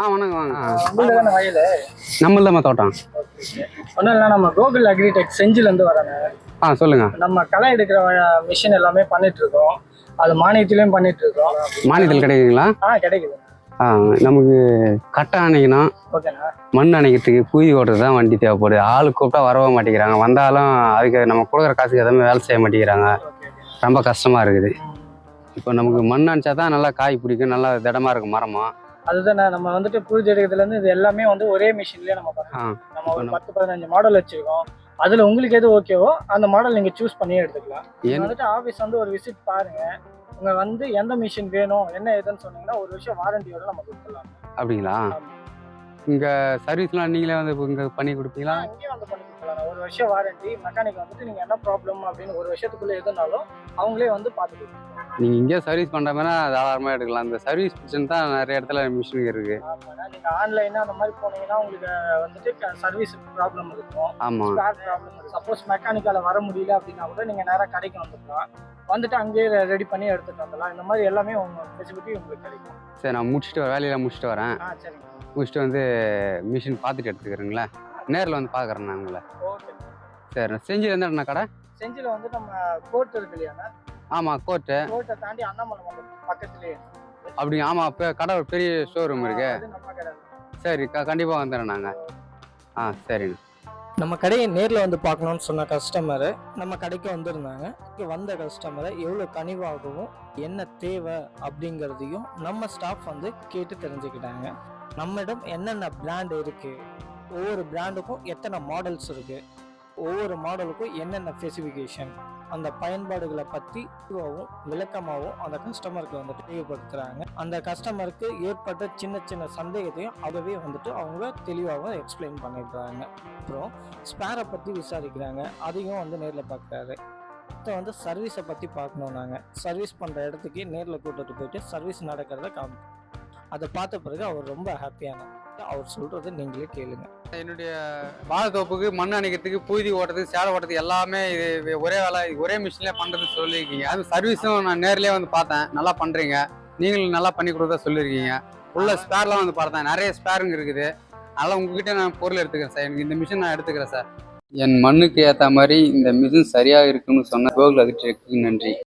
ஆ வணக்கம் வாங்க வயல்? நம்மள்தாம்மா தோட்டம். ஒன்றும் இல்லை நம்ம கோகுல் அக்ரிடெக் செஞ்சிலேருந்து வராங்க ஆ சொல்லுங்க. நம்ம களை எடுக்கிற மிஷின் எல்லாமே பண்ணிட்டு இருக்கோம் அது மானியத்திலையும் பண்ணிட்டு இருக்கோம் மானியத்தில் கிடைக்குங்களா? ஆ கிடைக்குது. ஆ நமக்கு கட்டை அணைக்கணும். மண் அணைக்கிறதுக்கு பூதி ஓட்டுறது தான் வண்டி தேவைப்படுது. ஆள் கூப்பிட்டா வரவே மாட்டேங்கிறாங்க. வந்தாலும் அதுக்கு நம்ம கொடுக்குற காசுக்கு எதுவுமே வேலை செய்ய மாட்டேங்கிறாங்க. ரொம்ப கஷ்டமாக இருக்குது. இப்போ நமக்கு மண் அணைச்சா தான் நல்லா காய் பிடிக்கும் நல்லா திடமா இருக்கும் மரமா? அதுதானே நம்ம வந்துட்டு புழுதி எடுக்கிறதுலேருந்து இது எல்லாமே வந்து ஒரே மிஷின்லேயே நம்ம பண்ணலாம் நம்ம ஒரு பத்து பதினஞ்சு மாடல் வச்சிருக்கோம். அதில் உங்களுக்கு எது ஓகேவோ அந்த மாடல் நீங்கள் சூஸ் பண்ணியே எடுத்துக்கலாம். வந்துட்டு ஆஃபீஸ் வந்து ஒரு விசிட் பாருங்க. உங்க வந்து எந்த மிஷின் வேணும் என்ன ஏதுன்னு சொன்னீங்கன்னா ஒரு வருஷம் வாரண்டியோட நம்ம கொடுத்துடலாம். அப்படிங்களா? இங்கே சர்வீஸ்லாம் நீங்களே வந்து இங்கே பண்ணி கொடுப்பீங்களா? இங்கேயும் வந்து பண்ணி வருஷம் வாரண்டி மெக்கானிக் வந்துட்டு நீங்க என்ன ப்ராப்ளம் அப்படின்னு ஒரு வருஷத்துக்குள்ள எதுனாலும் அவங்களே வந்து பார்த்துக்கலாம் நீங்கள் இங்கே சர்வீஸ் பண்ணுற மாதிரி தாராளமாக எடுக்கலாம். இந்த சர்வீஸ் மிஷின் தான் நிறைய இடத்துல மிஷின் இருக்குது ஆமாண்ணா நீங்க ஆன்லைன் அந்த மாதிரி போனீங்கன்னா உங்களுக்கு வந்துட்டு சர்வீஸ் ப்ராப்ளம் இருக்கும். ஆமாம் ஸ்பேர் ப்ராப்ளம் சப்போஸ் மெக்கானிக்கால வர முடியல அப்படின்னா கூட நீங்க நேரா கடைக்கு வந்துக்கலாம். வந்துட்டு அங்கேயே ரெடி பண்ணி எடுத்துட்டு வந்துடலாம். இந்த மாதிரி எல்லாமே உங்க ஃபெசிலிட்டி உங்களுக்கு கிடைக்கும். சரி நான் முடிச்சுட்டு வேலையெல்லாம் முடிச்சுட்டு வரேன். ஆ சரிங்க. முடிச்சுட்டு வந்து மிஷின் பார்த்துட்டு எடுத்துக்கிறேங்களா? நேரில் வந்து பார்க்குறேன் நான் உங்களை. ஓகே. சரி செஞ்சில் எந்த இடம்னா கடை? செஞ்சில வந்து நம்ம கோர்ட் இருக்கு இல்லையாண்ணா ஆமாம் கோர்ட்டு கோர்ட்டை தாண்டி அண்ணாமலை மண்டபம் பக்கத்துலயே அப்படி ஆமாம் இப்போ கடை ஒரு பெரிய ஷோரூம் இருக்கு. சரி க கண்டிப்பாக வந்துடுறேன் நாங்கள் ஆ சரிண்ணா. நம்ம கடையை நேரில் வந்து பார்க்கணும்னு சொன்ன கஸ்டமரு நம்ம கடைக்கு வந்திருந்தாங்க. வந்த கஸ்டமரை எவ்வளோ கனிவாகவும் என்ன தேவை அப்படிங்கிறதையும் நம்ம ஸ்டாஃப் வந்து கேட்டு தெரிஞ்சுக்கிட்டாங்க. நம்மிடம் என்னென்ன பிராண்ட் இருக்குது ஒவ்வொரு பிராண்டுக்கும் எத்தனை மாடல்ஸ் இருக்குது ஒவ்வொரு மாடலுக்கும் என்னென்ன ஸ்பெசிஃபிகேஷன் அந்த பயன்பாடுகளை பற்றி இதுவாகவும் விளக்கமாகவும் அந்த கஸ்டமருக்கு வந்துட்டு தெளிவுபடுத்துகிறாங்க அந்த கஸ்டமருக்கு ஏற்பட்ட சின்ன சின்ன சந்தேகத்தையும் அதுவே வந்துட்டு அவங்க தெளிவாகவும் எக்ஸ்பிளைன் பண்ணிடுறாங்க. அப்புறம் ஸ்பேரை பற்றி விசாரிக்கிறாங்க. அதையும் வந்து நேரில் பார்க்குறாரு அடுத்து வந்து சர்வீஸை பற்றி பார்க்கணும் நாங்கள் சர்வீஸ் பண்ணுற இடத்துக்கு நேரில் கூட்டிகிட்டு போயிட்டு சர்வீஸ் நடக்கிறத காமிக்கும் அதை பார்த்த பிறகு அவர் ரொம்ப ஹாப்பியானார் அவர் சொல்கிறத நீங்களே கேளுங்க. என்னுடைய வாழைத்தோப்புக்கு மண் அணைக்கிறதுக்கு பூதி ஓட்டுறதுக்கு சேலை ஓட்டுறதுக்கு எல்லாமே இது ஒரே வேலை ஒரே மிஷினில் பண்ணுறது சொல்லியிருக்கீங்க. அது சர்வீஸும் நான் நேர்லேயே வந்து பார்த்தேன். நல்லா பண்ணுறீங்க நீங்களும் நல்லா பண்ணி கொடுத்தா சொல்லியிருக்கீங்க. உள்ள ஸ்பேர்லாம் வந்து பார்த்தேன். நிறைய ஸ்பேருங்க இருக்குது. அதனால் உங்ககிட்ட நான் பொருள் எடுத்துக்கிறேன் சார். எனக்கு இந்த மிஷின் நான் எடுத்துக்கிறேன் சார். என் மண்ணுக்கு ஏற்ற மாதிரி இந்த மிஷின் சரியாக இருக்குன்னு சொன்ன கோகுல் அதுக்கு நன்றி.